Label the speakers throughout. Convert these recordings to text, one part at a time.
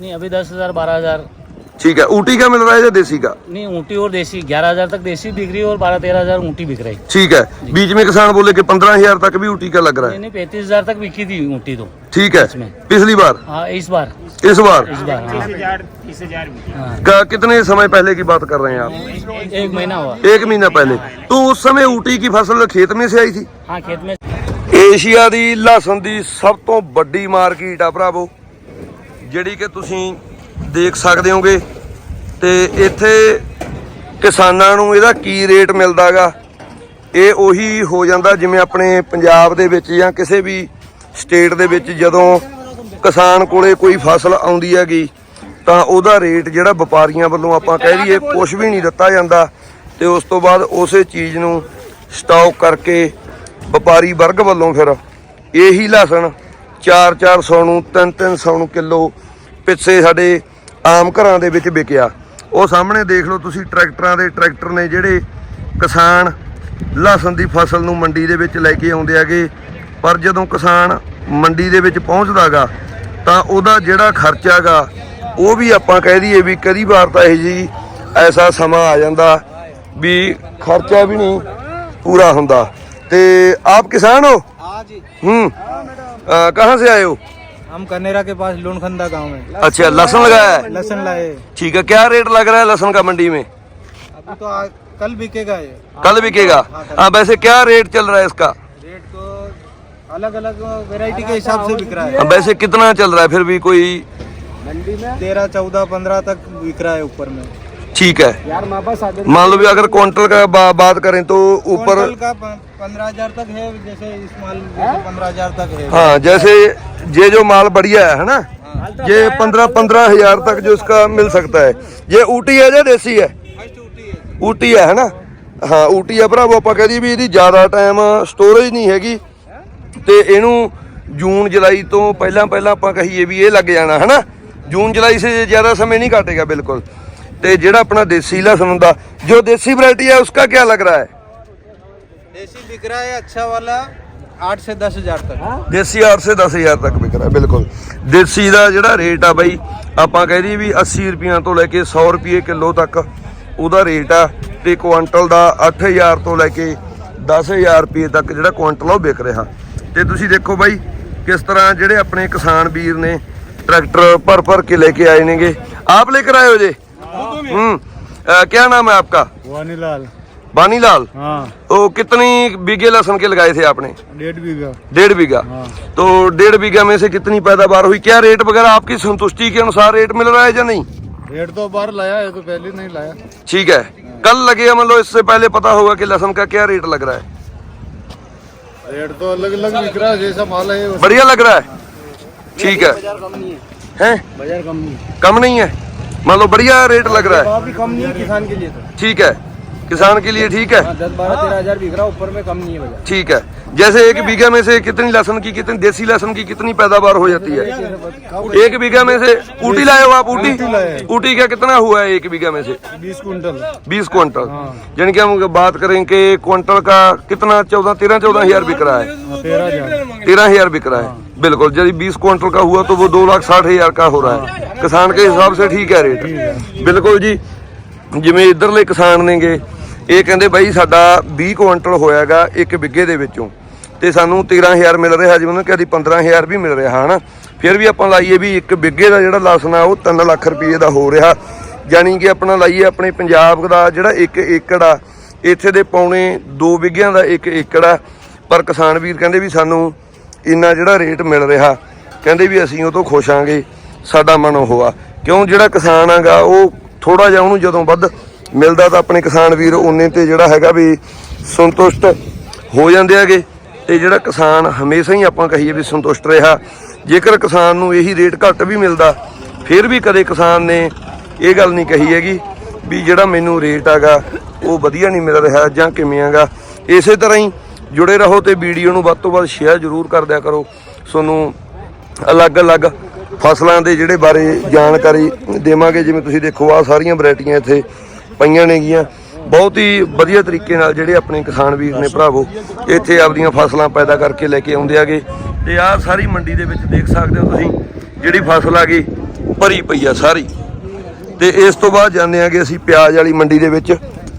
Speaker 1: नहीं अभी दस हजार बारह हजार
Speaker 2: ठीक है ऊटी का मिल रहा है या देसी का
Speaker 1: नहीं ऊँटी और देसी ग्यारह हजार तक देसी बिक रही है और बारह तेरह हजार ऊँटी बिक रही
Speaker 2: ठीक है बीच में किसान बोले कि पंद्रह हजार तक भी ऊटी का लग रहा
Speaker 1: नहीं
Speaker 2: है
Speaker 1: नहीं पैंतीस हजार तक बिकी थी ऊँटी तो
Speaker 2: ठीक है
Speaker 1: इसमें।
Speaker 2: पिछली बार
Speaker 1: हाँ इस बार
Speaker 2: इस बार
Speaker 1: इस बार हाँ हाँ
Speaker 2: का कितने समय पहले की बात कर रहे हैं आप
Speaker 1: एक महीना हुआ
Speaker 2: एक महीना पहले तो उस समय ऊटी की फसल खेत में से आई थी
Speaker 1: हाँ खेत में
Speaker 2: ਏਸ਼ੀਆ ਦੀ ਲਹਸਨ ਦੀ ਸਭ ਤੋਂ ਵੱਡੀ ਮਾਰਕੀਟ ਆ ਭਰਾਵੋ ਜਿਹੜੀ ਕਿ ਤੁਸੀਂ ਦੇਖ ਸਕਦੇ ਹੋਗੇ ਤੇ ਇੱਥੇ ਕਿਸਾਨਾਂ ਨੂੰ ਇਹਦਾ ਕੀ ਰੇਟ ਮਿਲਦਾਗਾ? ਇਹ ਉਹੀ ਹੋ ਜਾਂਦਾ ਜਿਵੇਂ ਆਪਣੇ ਪੰਜਾਬ ਦੇ ਵਿੱਚ ਜਾਂ ਕਿਸੇ ਵੀ ਸਟੇਟ ਦੇ ਵਿੱਚ ਜਦੋਂ ਕਿਸਾਨ ਕੋਲੇ ਕੋਈ ਫਸਲ ਆਉਂਦੀ ਹੈਗੀ, ਤਾਂ ਉਹਦਾ ਰੇਟ ਜਿਹੜਾ ਵਪਾਰੀਆਂ ਵੱਲੋਂ ਆਪਾਂ ਕਹਿ ਲਈਏ ਕੁਝ ਵੀ ਨਹੀਂ ਦਿੱਤਾ ਜਾਂਦਾ ਤੇ ਉਸ ਤੋਂ ਬਾਅਦ ਉਸੇ ਚੀਜ਼ ਨੂੰ ਸਟਾਕ ਕਰਕੇ ਵਪਾਰੀ ਵਰਗ ਵੱਲੋਂ ਫਿਰ ਇਹੀ ਲਸਣ 4-400 ਨੂੰ 3-300 ਨੂੰ ਕਿਲੋ ਪਿੱਛੇ ਸਾਡੇ ਆਮ ਘਰਾਂ ਦੇ ਵਿੱਚ ਵਿਕਿਆ। ਉਹ ਸਾਹਮਣੇ ਦੇਖ ਲਓ ਤੁਸੀਂ ਟਰੈਕਟਰਾਂ ਦੇ ਟਰੈਕਟਰ ਨੇ ਜਿਹੜੇ ਕਿਸਾਨ ਲਸਣ ਦੀ ਫਸਲ ਨੂੰ ਮੰਡੀ ਦੇ ਵਿੱਚ ਲੈ ਕੇ ਆਉਂਦੇ ਆਗੇ ਪਰ ਜਦੋਂ ਕਿਸਾਨ ਮੰਡੀ ਦੇ ਵਿੱਚ ਪਹੁੰਚਦਾਗਾ ਤਾਂ ਉਹਦਾ ਜਿਹੜਾ ਖਰਚਾ ਖਰਚਾਗਾ ਉਹ ਵੀ ਆਪਾਂ ਕਹਿ ਦਈਏ ਵੀ ਕਦੀ ਵਾਰ ਤਾਂ ਇਹ ਜੀ ਐਸਾ ਸਮਾਂ ਆ ਜਾਂਦਾ ਵੀ ਖਰਚਾ ਵੀ ਨਹੀਂ ਪੂਰਾ ਹੁੰਦਾ। ਤੇ ਆਪ ਕਿਸਾਨ ਹੋ?
Speaker 3: ਹਾਂ
Speaker 2: ਜੀ। ਹੂੰ। कहाँ से आए हो?
Speaker 3: हम कनेरा के पास लोनखंदा गाँव में।
Speaker 2: अच्छा लहसुन लगाया है?
Speaker 3: लहसुन लाए।
Speaker 2: ठीक है क्या रेट लग रहा है लहसुन का मंडी में?
Speaker 3: अभी तो आ, कल बिकेगा ये।
Speaker 2: कल बिकेगा? हाँ वैसे क्या रेट चल रहा है इसका?
Speaker 3: रेट तो अलग अलग वैरायटी के हिसाब से बिक रहा है।
Speaker 2: हाँ, वैसे कितना चल रहा है? फिर भी कोई मंडी में?
Speaker 3: तेरह चौदह पंद्रह तक बिक रहा है ऊपर में।
Speaker 2: ठीक है यार हमारे पास आगे मान लो भी अगर क्वांटल का बा, बात करें तो ऊपर
Speaker 3: क्विंटल का पंद्रह हजार तक है जैसे इस माल पंद्रह हजार तक है
Speaker 2: हाँ जैसे ये जो माल बढ़िया है है ना ये पंद्रह पंद्रह हजार तक जो इसका मिल सकता है ये ऊटी है या देसी है
Speaker 3: फर्स्ट ऊटी है
Speaker 2: ਊਟੀ ਹੈ ਹਨਾ ਹਾਂ ਊਟੀ ਆ ਭਰਾਵੋ ਆਪਾਂ ਕਹਦੀ ਵੀ ਇਹਦੀ ਜ਼ਿਆਦਾ ਟਾਈਮ ਸਟੋਰੇਜ ਨਹੀਂ ਹੈਗੀ ਤੇ ਇਹਨੂੰ ਜੂਨ ਜੁਲਾਈ ਤੋਂ ਪਹਿਲਾਂ ਪਹਿਲਾਂ ਆਪਾਂ ਕਹੀਏ ਵੀ ਇਹ ਲੱਗ ਜਾਣਾ ਹਨਾ ਜੂਨ ਜੁਲਾਈ ਸੇ ਜ਼ਿਆਦਾ ਸਮੇਂ ਨਹੀਂ ਘਟੇਗਾ ਬਿਲਕੁਲ ਤੇ ਜਿਹੜਾ ਆਪਣਾ ਦੇਸੀ लहसुन होता ਜੋ ਦੇਸੀ वैरायटी ਹੈ ਉਸਕਾ क्या ਲੱਗ रहा ਹੈ?
Speaker 3: ਦੇਸੀ ਵਿਕਰਾ रहा है अच्छा वाला आठ से ਤੱਕ।
Speaker 2: ਦੇਸੀ 8 ਸੇ 10000 ਤੱਕ ਵਿਕ ਰਿਹਾ ਬਿਲਕੁਲ। ਦੇਸੀ ਦਾ ਜਿਹੜਾ ਰੇਟ ਆ ਬਾਈ ਆਪਾਂ ਕਹਿ ਦਈਏ ਵੀ 80 ਰੁਪਈਆਂ ਤੋਂ ਲੈ ਕੇ 100 ਰੁਪਏ ਕਿਲੋ ਤੱਕ ਉਹਦਾ ਰੇਟ ਆ ਤੇ ਕੁਆਂਟਲ ਦਾ 8000 ਤੋਂ ਲੈ ਕੇ 10000 ਰੁਪਏ ਤੱਕ ਜਿਹੜਾ ਕੁਆਂਟਲ ਆ ਉਹ ਵਿਕ ਰਿਹਾ। ਤੇ ਤੁਸੀਂ ਦੇਖੋ ਬਾਈ ਕਿਸ ਤਰ੍ਹਾਂ ਜਿਹੜੇ ਆਪਣੇ ਕਿਸਾਨ ਵੀਰ ਨੇ ਟਰੈਕਟਰ ਭਰ ਭਰ ਕੇ ਲੈ ਕੇ ਆਏ ਨੇਗੇ। ਆਪ ਲੈ ਕੇ ਆਏ ਹੋ ਜੇ? ਅ, क्या नाम है आपका?
Speaker 3: वानीलाल।
Speaker 2: बानी लाल
Speaker 3: हाँ।
Speaker 2: तो कितनी बीघे लहसुन के लगाए थे आपने?
Speaker 3: डेढ़ बीघा।
Speaker 2: डेढ़ बीघा। हाँ। तो डेढ़ बीघा में से कितनी पैदावार हुई? क्या रेट वगैरह आपकी संतुष्टि के अनुसार रेट मिल रहा है या नहीं?
Speaker 3: रेट तो बार लाया है तो पहले नहीं लाया।
Speaker 2: ठीक है। कल लगेगा मतलब इससे पहले पता होगा कि लहसुन का क्या रेट लग रहा है।
Speaker 3: रेट तो अलग अलग बिक रहा है जैसा माल है
Speaker 2: बढ़िया लग रहा है। ठीक है?
Speaker 3: बाज़ार कम नहीं है।
Speaker 2: कम नहीं है? मान लो बढ़िया रेट लग रहा है
Speaker 3: भाव भी कम नहीं है किसान के लिए तो
Speaker 2: ठीक है किसान के लिए ठीक है
Speaker 3: दस बारह तेरह हजार बिक रहा ऊपर में कम नहीं है बाजार
Speaker 2: ठीक है जैसे एक बीघा में से कितनी लहसुन की कितनी देसी लहसुन की कितनी पैदावार हो जाती है एक बीघा में से ऊटी लाए हो आप ऊटी ऊटी का कितना हुआ है एक बीघा में से
Speaker 3: बीस कुंटल
Speaker 2: बीस क्विंटल यानी कि हम बात करें कि क्विंटल का कितना चौदह तेरह चौदह हजार बिक रहा है
Speaker 3: तेरह हजार
Speaker 2: तेरह हजार बिक रहा है बिल्कुल यदि बीस क्विंटल का हुआ तो वो दो लाख साठ हजार का हो रहा है किसान के हिसाब से ठीक है रेट ਬਿਲਕੁਲ ਜੀ ਜਿਵੇਂ ਇਧਰਲੇ ਕਿਸਾਨ ਨੇਗੇ ਇਹ ਕਹਿੰਦੇ ਬਾਈ ਸਾਡਾ 20 ਕੁਇੰਟਲ ਹੋਇਆਗਾ ਇੱਕ ਬਿੱਗੇ ਦੇ ਵਿੱਚੋਂ ਤੇ ਸਾਨੂੰ 13000 ਮਿਲ ਰਿਹਾ ਜਿਵੇਂ ਉਹਨਾਂ ਕਹਿੰਦੀ 15000 ਵੀ ਮਿਲ ਰਿਹਾ ਹਨਾ ਫਿਰ ਵੀ ਆਪਾਂ ਲਾਈਏ ਵੀ ਇੱਕ ਬਿੱਗੇ ਦਾ ਜਿਹੜਾ ਲਸਣ ਆ ਉਹ 3 ਲੱਖ ਰੁਪਏ ਦਾ ਹੋ ਰਿਹਾ ਯਾਨੀ ਕਿ ਆਪਣਾ ਲਾਈਏ ਆਪਣੇ ਪੰਜਾਬ ਦਾ ਜਿਹੜਾ 1 ਏਕੜ ਆ ਇੱਥੇ ਦੇ ਪੌਣੇ 2 ਬਿੱਗਿਆਂ ਦਾ 1 ਏਕੜ ਆ ਪਰ ਕਿਸਾਨ ਵੀਰ ਕਹਿੰਦੇ ਵੀ ਸਾਨੂੰ ਇੰਨਾ ਜਿਹੜਾ ਰੇਟ ਮਿਲ ਰਿਹਾ, ਕਹਿੰਦੇ ਵੀ ਅਸੀਂ ਉਹ ਤੋਂ ਖੁਸ਼ ਆਂਗੇ, ਸਾਡਾ ਮਨ ਉਹ ਆ। ਕਿਉਂ ਜਿਹੜਾ ਕਿਸਾਨ ਆਗਾ, ਉਹ ਥੋੜਾ ਜਿਹਾ ਉਹਨੂੰ ਜਦੋਂ ਵੱਧ ਮਿਲਦਾ ਤਾਂ ਆਪਣੇ ਕਿਸਾਨ ਵੀਰ ਉਹਨੇ ਤੇ ਜਿਹੜਾ ਹੈਗਾ ਵੀ ਸੰਤੁਸ਼ਟ ਹੋ ਜਾਂਦੇ ਹੈਗੇ ਤੇ ਜਿਹੜਾ ਕਿਸਾਨ ਹਮੇਸ਼ਾ ਹੀ ਆਪਾਂ ਕਹੀਏ ਵੀ ਸੰਤੁਸ਼ਟ ਰਿਹਾ। ਜੇਕਰ ਕਿਸਾਨ ਨੂੰ ਇਹੀ ਰੇਟ ਘੱਟ ਵੀ ਮਿਲਦਾ, ਫਿਰ ਵੀ ਕਦੇ ਕਿਸਾਨ ਨੇ ਇਹ ਗੱਲ ਨਹੀਂ ਕਹੀ ਹੈਗੀ ਵੀ ਜਿਹੜਾ ਮੈਨੂੰ ਰੇਟ ਆਗਾ, ਉਹ ਵਧੀਆ ਨਹੀਂ ਮਿਲ ਰਿਹਾ ਜਾਂ ਕਿਵੇਂ ਆਗਾ। ਇਸੇ ਤਰ੍ਹਾਂ ਹੀ ਜੁੜੇ ਰਹੋ ਤੇ ਵੀਡੀਓ ਨੂੰ ਵੱਧ ਤੋਂ ਵੱਧ ਸ਼ੇਅਰ ਜ਼ਰੂਰ ਕਰ ਦਿਆ ਕਰੋ। ਤੁਹਾਨੂੰ ਅਲੱਗ-ਅਲੱਗ ਫਸਲਾਂ ਦੇ ਜਿਹੜੇ ਬਾਰੇ ਜਾਣਕਾਰੀ ਦੇਵਾਂਗੇ। ਜਿਵੇਂ ਤੁਸੀਂ ਦੇਖੋ ਆ ਸਾਰੀਆਂ ਵੈਰਾਈਟੀਆਂ ਇੱਥੇ ਪਈਆਂ ਨੇਗੀਆਂ। ਬਹੁਤ ਹੀ ਵਧੀਆ ਤਰੀਕੇ ਨਾਲ ਜਿਹੜੇ ਆਪਣੇ ਕਿਸਾਨ ਵੀਰ ਨੇ ਭਰਾਵੋ, ਇੱਥੇ ਆਪਦੀਆਂ ਫਸਲਾਂ ਪੈਦਾ ਕਰਕੇ ਲੈ ਕੇ ਆਉਂਦੇ ਆਗੇ। ਤੇ ਆਹ ਸਾਰੀ ਮੰਡੀ ਦੇ ਵਿੱਚ ਦੇਖ ਸਕਦੇ ਹੋ ਤੁਸੀਂ, ਜਿਹੜੀ ਫਸਲ ਆ ਗਈ, ਭਰੀ ਪਈ ਆ ਸਾਰੀ। ਤੇ ਇਸ ਤੋਂ ਬਾਅਦ ਜਾਂਦੇ ਆਂਗੇ ਅਸੀਂ ਪਿਆਜ਼ ਵਾਲੀ ਮੰਡੀ ਦੇ ਵਿੱਚ।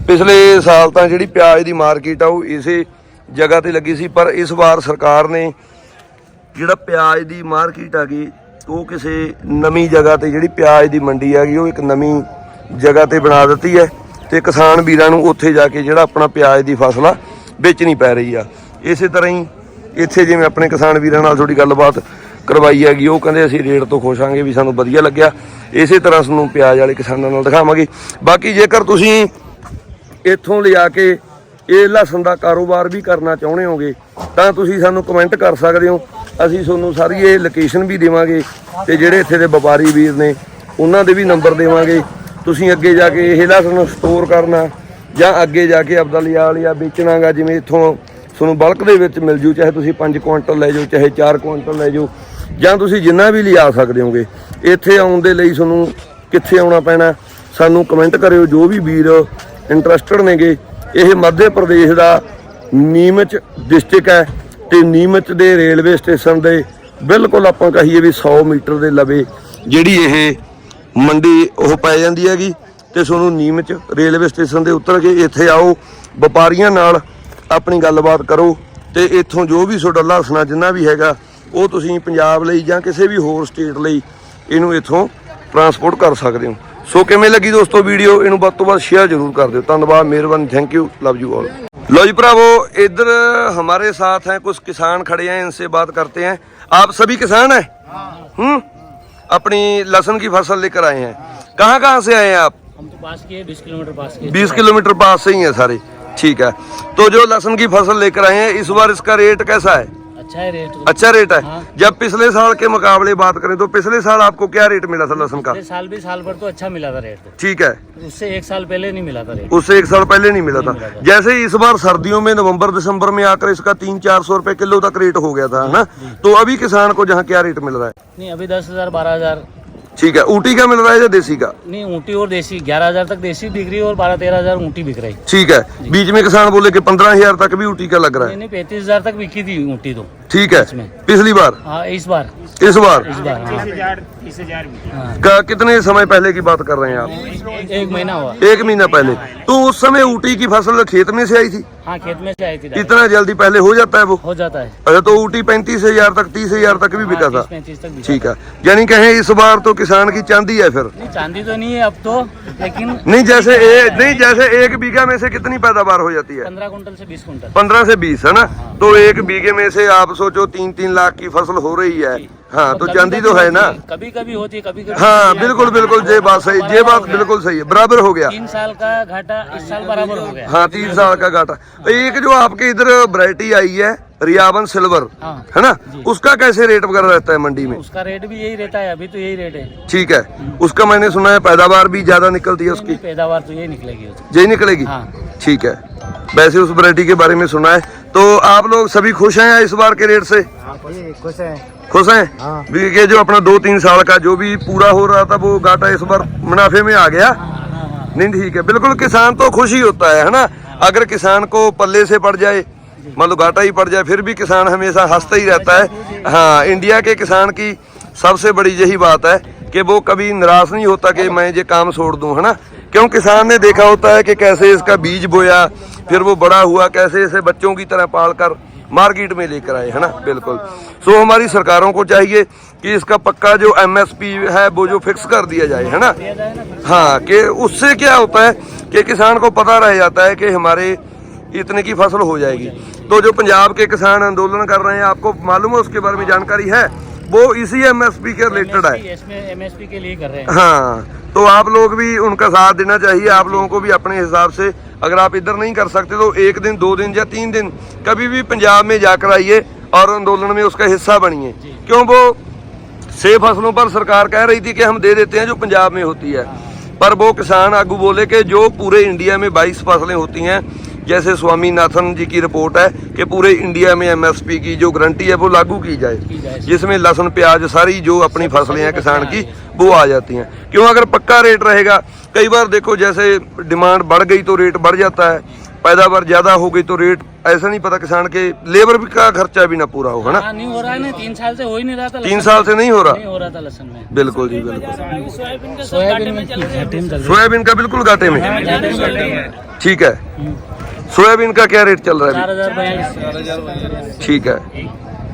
Speaker 2: ਪਿਛਲੇ ਸਾਲ ਤਾਂ ਜਿਹੜੀ ਪਿਆਜ਼ ਦੀ ਮਾਰਕੀਟ ਆ, ਉਹ ਇਸੇ ਜਗ੍ਹਾ ਤੇ ਲੱਗੀ ਸੀ, ਪਰ ਇਸ ਵਾਰ ਸਰਕਾਰ ਨੇ ਜਿਹੜਾ ਪਿਆਜ਼ ਦੀ ਮਾਰਕੀਟ ਆ ਗਈ ਉਹ ਕਿਸੇ ਨਵੀਂ ਜਗ੍ਹਾ ਤੇ ਜਿਹੜੀ ਪਿਆਜ਼ ਦੀ ਮੰਡੀ ਆ ਗਈ ਉਹ ਇੱਕ ਨਵੀਂ ਜਗ੍ਹਾ ਤੇ ਬਣਾ ਦਿੱਤੀ ਹੈ ਤੇ ਕਿਸਾਨ ਵੀਰਾਂ ਨੂੰ ਉੱਥੇ ਜਾ ਕੇ ਜਿਹੜਾ ਆਪਣਾ ਪਿਆਜ਼ ਦੀ ਫਸਲ ਆ, ਵੇਚਣੀ ਪੈ ਰਹੀ ਆ। ਇਸੇ ਤਰ੍ਹਾਂ ਹੀ ਇੱਥੇ ਜਿਵੇਂ ਆਪਣੇ ਕਿਸਾਨ ਵੀਰਾਂ ਨਾਲ ਥੋੜੀ ਗੱਲਬਾਤ ਕਰਵਾਈ ਹੈਗੀ, ਉਹ ਕਹਿੰਦੇ ਅਸੀਂ ਰੇਟ ਤੋਂ ਖੁਸ਼ ਆਂਗੇ ਵੀ ਸਾਨੂੰ ਵਧੀਆ ਲੱਗਿਆ। ਇਸੇ ਤਰ੍ਹਾਂ ਤੁਹਾਨੂੰ ਪਿਆਜ਼ ਵਾਲੇ ਕਿਸਾਨਾਂ ਨਾਲ ਦਿਖਾਵਾਂਗੇ। ਬਾਕੀ ਜੇਕਰ ਤੁਸੀਂ ਇੱਥੋਂ ਲਿਆ ਕੇ ਇਹ ਲਸਣ ਦਾ ਕਾਰੋਬਾਰ ਵੀ ਕਰਨਾ ਚਾਹੁੰਦੇ ਹੋਗੇ, ਤਾਂ ਤੁਸੀਂ ਸਾਨੂੰ ਕਮੈਂਟ ਕਰ ਸਕਦੇ ਹੋ। ਅਸੀਂ ਤੁਹਾਨੂੰ ਸਾਰੀ ਇਹ ਲੋਕੇਸ਼ਨ ਵੀ ਦੇਵਾਂਗੇ ਤੇ ਜਿਹੜੇ ਇੱਥੇ ਦੇ ਵਪਾਰੀ ਵੀਰ ਨੇ, ਉਹਨਾਂ ਦੇ ਵੀ ਨੰਬਰ ਦੇਵਾਂਗੇ। ਤੁਸੀਂ ਅੱਗੇ ਜਾ ਕੇ ਇਹ ਲਸਣ ਸਟੋਰ ਕਰਨਾ, ਜਾਂ ਅੱਗੇ ਜਾ ਕੇ ਆਪਦਾ ਲਿਆ ਲਿਆ ਵੇਚਣਾਗਾ, ਜਿਵੇਂ ਇੱਥੋਂ ਤੁਹਾਨੂੰ ਬਲਕ ਦੇ ਵਿੱਚ ਮਿਲ ਜੂ, ਚਾਹੇ ਤੁਸੀਂ 5 ਕੁਇੰਟਲ ਲੈ ਜਾਓ, ਚਾਹੇ 4 ਕੁਇੰਟਲ ਲੈ ਜਾਓ, ਜਾਂ ਤੁਸੀਂ ਜਿੰਨਾ ਵੀ ਲਿਆ ਸਕਦੇ ਹੋਗੇ। ਇੱਥੇ ਆਉਣ ਦੇ ਲਈ ਤੁਹਾਨੂੰ ਕਿੱਥੇ ਆਉਣਾ ਪੈਣਾ, ਸਾਨੂੰ ਕਮੈਂਟ ਕਰਿਓ, ਜੋ ਵੀ ਵੀਰ ਇੰਟਰਸਟਡ ਨੇਗੇ ਇਹ ਮੱਧ ਪ੍ਰਦੇਸ਼ ਦਾ ਨੀਮਚ ਡਿਸਟ੍ਰਿਕਟ ਹੈ ਤੇ ਨੀਮਚ ਦੇ ਰੇਲਵੇ ਸਟੇਸ਼ਨ ਦੇ ਬਿਲਕੁਲ ਆਪਾਂ ਕਹੀਏ ਵੀ 100 ਮੀਟਰ ਦੇ ਲਵੇ ਜਿਹੜੀ ਇਹ ਮੰਡੀ ਉਹ ਪੈ ਜਾਂਦੀ ਹੈਗੀ ਤੇ ਤੁਹਾਨੂੰ ਨੀਮਚ ਰੇਲਵੇ ਸਟੇਸ਼ਨ ਦੇ ਉਤਰ ਕੇ ਇੱਥੇ ਆਓ, ਵਪਾਰੀਆਂ ਨਾਲ ਆਪਣੀ ਗੱਲਬਾਤ ਕਰੋ ਤੇ ਇੱਥੋਂ ਜੋ ਵੀ ਤੁਹਾਡਾ ਲਾਸਣਾ ਜਿੰਨਾ ਵੀ ਹੈਗਾ, ਉਹ ਤੁਸੀਂ ਪੰਜਾਬ ਲਈ ਜਾਂ ਕਿਸੇ ਵੀ ਹੋਰ ਸਟੇਟ ਲਈ ਇਹਨੂੰ ਇੱਥੋਂ ਟਰਾਂਸਪੋਰਟ ਕਰ ਸਕਦੇ ਹੋ। ਸੋ ਕਿਵੇਂ ਲੱਗੀ ਦੋਸਤੋ ਵੀਡੀਓ ਇਹਨੂੰ ਵੱਧ ਤੋਂ ਵੱਧ ਸ਼ੇਅਰ ਜ਼ਰੂਰ ਕਰ ਦਿਓ ਧੰਨਵਾਦ ਮਿਹਰਬਾਨੀ thank you love you all low ji Bravo इधर हमारे साथ हैं कुछ किसान खड़े हैं इनसे बात करते हैं आप सभी किसान हैं हम्म अपनी लहसुन की फसल लेकर आए हैं कहाँ कहाँ से आए हैं आप
Speaker 1: हम तो पास किए बीस किलोमीटर पास किए
Speaker 2: 20 किलोमीटर पास से ही हैं सारे ठीक है तो जो लहसुन की फसल लेकर आए हैं इस बार इसका रेट कैसा है
Speaker 1: अच्छा रेट तो।
Speaker 2: अच्छा रेट है?
Speaker 1: हाँ।
Speaker 2: जब पिछले साल के मुकाबले बात करें तो पिछले साल आपको क्या रेट मिला था लहसुन का?
Speaker 1: साल भी साल भर तो अच्छा मिला था रेट
Speaker 2: ठीक है।
Speaker 1: उससे एक साल पहले नहीं मिला था रेट
Speaker 2: उससे एक साल पहले नहीं मिला था। जैसे इस बार सर्दियों में नवंबर दिसंबर में आकर इसका तीन चार सौ रुपए किलो तक रेट हो गया था है ना? तो अभी किसान को जहाँ क्या रेट मिल रहा है?
Speaker 1: नहीं अभी दस हज़ार बारह हज़ार।
Speaker 2: ठीक है। ऊटी का मिल रहा है या देसी का?
Speaker 1: नहीं ऊटी और देसी। ग्यारह हज़ार तक देसी बिक रही है और बारह तेरह हज़ार ऊँटी बिक रही
Speaker 2: ठीक है। बीच में किसान बोले कि पंद्रह हज़ार तक भी ऊटी का लग रहा है।
Speaker 1: नहीं पैंतीस हज़ार तक बिकी थी ऊँटी तो।
Speaker 2: ठीक है। पिछली बार?
Speaker 1: हाँ इस बार।
Speaker 2: इस बार?
Speaker 1: इस बार हाँ। हाँ।
Speaker 2: का कितने समय पहले की बात कर रहे हैं आप?
Speaker 1: एक महीना हुआ।
Speaker 2: एक महीना पहले। तो उस समय ऊटी की फ़सल खेत में से आई थी?
Speaker 1: हाँ खेत में से आई थी
Speaker 2: इतना जल्दी पहले हो जाता है वो?
Speaker 1: हो जाता है।
Speaker 2: अच्छा तो ऊटी पैंतीस हज़ार तक तीस हज़ार तक भी बिका था। ठीक है। यानी कहें इस बार तो किसान की चांदी है फिर।
Speaker 1: चांदी तो नहीं है अब तो लेकिन
Speaker 2: नहीं जैसे नहीं जैसे एक बीघा में से कितनी पैदावार हो जाती है?
Speaker 1: पंद्रह कुंटल से बीस कुंटल
Speaker 2: पंद्रह से बीस है ना? तो एक बीघे में से आप सोचो तीन तीन लाख की फसल हो रही है हाँ तो
Speaker 1: कभी-
Speaker 2: चांदी
Speaker 1: कभी
Speaker 2: तो है
Speaker 1: होती
Speaker 2: ना
Speaker 1: कभी कभी होती है कभी कभी
Speaker 2: हाँ
Speaker 1: होती है।
Speaker 2: बिल्कुल बिल्कुल ये बात सही ये बात बिल्कुल सही है बराबर हो गया
Speaker 1: तीन साल का घाटा इस साल बराबर हो गया
Speaker 2: हाँ तीन साल का घाटा एक जो आपके इधर वैरायटी आई है रियावन सिल्वर
Speaker 1: हाँ।
Speaker 2: है ना? उसका कैसे रेट वगैरह रहता है मंडी में?
Speaker 1: उसका रेट भी यही रहता है अभी तो यही रेट है।
Speaker 2: ठीक है। उसका मैंने सुना है पैदावार भी ज़्यादा निकलती है उसकी।
Speaker 1: पैदावार तो यही निकलेगी
Speaker 2: यही निकलेगी?
Speaker 1: हाँ।
Speaker 2: ठीक है। वैसे उस वरायटी के बारे में सुना है। तो आप लोग सभी खुश हैं इस बार के रेट से?
Speaker 4: खुश है
Speaker 2: खुश हैं।
Speaker 4: हाँ।
Speaker 2: भी जो अपना दो तीन साल का जो भी पूरा हो रहा था वो घाटा इस बार मुनाफे में आ गया। नहीं ठीक है। बिल्कुल किसान तो खुश ही होता है है ना? अगर किसान को पल्ले से पड़ जाए मान लो घाटा ही पड़ जाए, फिर भी किसान हमेशा हंसता ही रहता है। हाँ इंडिया के किसान की सबसे बड़ी यही बात है कि वो कभी निराश नहीं होता कि मैं ये काम छोड़ दूँ, है ना? क्यों? किसान ने देखा होता है कि कैसे इसका बीज बोया, फिर वो बड़ा हुआ, कैसे इसे बच्चों की तरह पाल कर मार्केट में लेकर आए, है ना? बिल्कुल। सो हमारी सरकारों को चाहिए कि इसका पक्का जो एमएसपी है, वो जो फिक्स कर दिया जाए, है ना? हाँ कि उससे क्या होता है कि किसान को पता रह जाता है कि हमारे इतने की फसल हो जाएगी तो जो पंजाब के किसान आंदोलन कर रहे हैं आपको मालूम है उसके बारे में जानकारी है वो इसी एमएसपी के रिलेटेड है
Speaker 1: MSP इसमें एमएसपी के लिए कर रहे हैं
Speaker 2: हाँ तो आप लोग भी उनका साथ देना चाहिए आप लोगों को भी अपने हिसाब से अगर आप इधर नहीं कर सकते तो एक दिन दो दिन या तीन दिन कभी भी पंजाब में जाकर आइए और आंदोलन में उसका हिस्सा बनिए क्यों वो छह फसलों पर सरकार कह रही थी कि हम दे देते हैं जो पंजाब में होती है पर वो किसान आगू बोले कि जो पूरे इंडिया में 22 फसलें होती हैं जैसे स्वामीनाथन जी की रिपोर्ट है कि पूरे इंडिया में एमएसपी की जो गारंटी है वो लागू की जाए। जिसमें लहसुन प्याज सारी जो अपनी फ़सलें हैं किसान की वो आ जाती हैं। क्यों? अगर पक्का रेट रहेगा कई बार देखो जैसे डिमांड बढ़ गई तो रेट बढ़ जाता है पैदावार ज़्यादा हो गई तो रेट ऐसा नहीं पता किसान के लेबर भी का खर्चा भी ना पूरा हो है ना?
Speaker 1: हाँ, नहीं हो रहा है ना तीन साल से हो ही नहीं रहा था
Speaker 2: तीन साल से नहीं हो रहा?
Speaker 1: नहीं हो रहा था लसन में।
Speaker 2: बिल्कुल जी बिल्कुल।
Speaker 1: सोयाबीन
Speaker 2: का बिल्कुल घाटे में। ठीक है। सोयाबीन का क्या रेट चल रहा है
Speaker 1: चार
Speaker 2: अभी?
Speaker 1: हजार बयालीस
Speaker 2: ਠੀਕ ਹੈ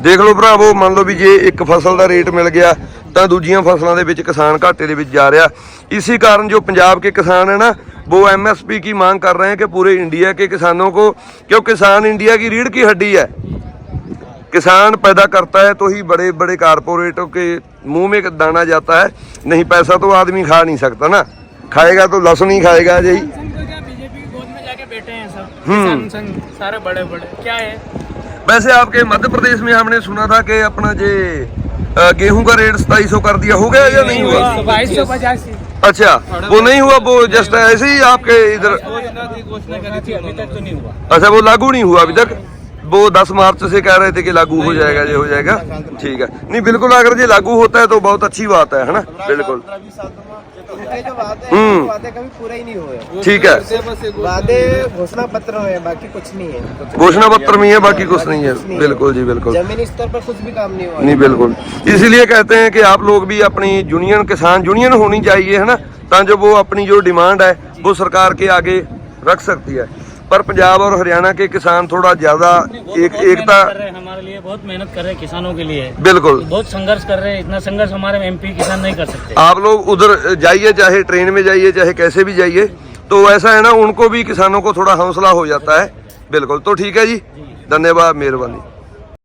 Speaker 2: ਦੇਖ ਲਓ ਭਰਾਵੋ ਮੰਨ ਲਓ ਵੀ ਜੇ ਇੱਕ ਫਸਲ ਦਾ ਰੇਟ ਮਿਲ ਗਿਆ ਤਾਂ ਦੂਜੀਆਂ ਫਸਲਾਂ ਦੇ ਵਿੱਚ ਕਿਸਾਨ ਘਾਟੇ ਦੇ ਵਿੱਚ ਜਾ ਰਿਹਾ इसी कारण जो पंजाब के किसान है ना वो एमएसपी की मांग कर रहे हैं कि पूरे इंडिया के किसानों को क्यों किसान इंडिया की रीढ़ की हड्डी है किसान पैदा करता है तो ही बड़े बड़े कारपोरेटों के मुंह में दाना जाता है नहीं पैसा तो आदमी खा नहीं सकता ना खाएगा तो लहसुन ही खाएगा यही
Speaker 4: बैठे हैं सब।
Speaker 2: हम्म।
Speaker 4: किसान संघ सारे बड़े बड़े क्या है?
Speaker 2: वैसे आपके मध्य प्रदेश में हमने सुना था कि अपना जे गेहूँ का रेट सताईस कर दिया। हो गया या नहीं हुआ?
Speaker 4: बाईस सौ पचासी।
Speaker 2: अच्छा वो नहीं हुआ वो जस्ट ऐसे ही आपके इधर
Speaker 1: तो नहीं हुआ।
Speaker 2: अच्छा वो लागू नहीं हुआ अभी तक? वो 10 मार्च से कह रहे थे कि लागू हो जाएगा ये हो जाएगा। ठीक है। नहीं बिल्कुल अगर ये लागू होता है तो बहुत अच्छी बात है है ना? बिल्कुल।
Speaker 5: उनके जो वादे हैं,
Speaker 2: हम्म।
Speaker 5: वो वादे कभी पूरे ही नहीं हुए
Speaker 2: ठीक है
Speaker 5: वादे घोषणा पत्र में है बाकी कुछ नहीं है कुछ
Speaker 2: घोषणा पत्र में है बाकी कुछ नहीं है बिल्कुल जी बिल्कुल
Speaker 5: जमीनी स्तर पर कुछ भी काम नहीं हुआ
Speaker 2: नहीं बिल्कुल इसीलिए कहते हैं कि आप लोग भी अपनी यूनियन किसान यूनियन होनी चाहिए है ना ताकि वो अपनी जो डिमांड है वो सरकार के आगे रख सकती है पर पंजाब और हरियाणा के किसान थोड़ा ज्यादा एक
Speaker 1: बहुत
Speaker 2: एकता
Speaker 1: हमारे लिए बहुत मेहनत कर रहे हैं किसानों के लिए।
Speaker 2: बिल्कुल।
Speaker 1: बहुत संघर्ष कर रहे हैं इतना संघर्ष हमारे एमपी किसान नहीं कर सकते।
Speaker 2: आप लोग उधर जाइए चाहे ट्रेन में जाइए चाहे कैसे भी जाइए तो ऐसा है ना उनको भी किसानों को थोड़ा हौसला हो जाता है। बिल्कुल तो ठीक है जी। धन्यवाद मेहरबानी।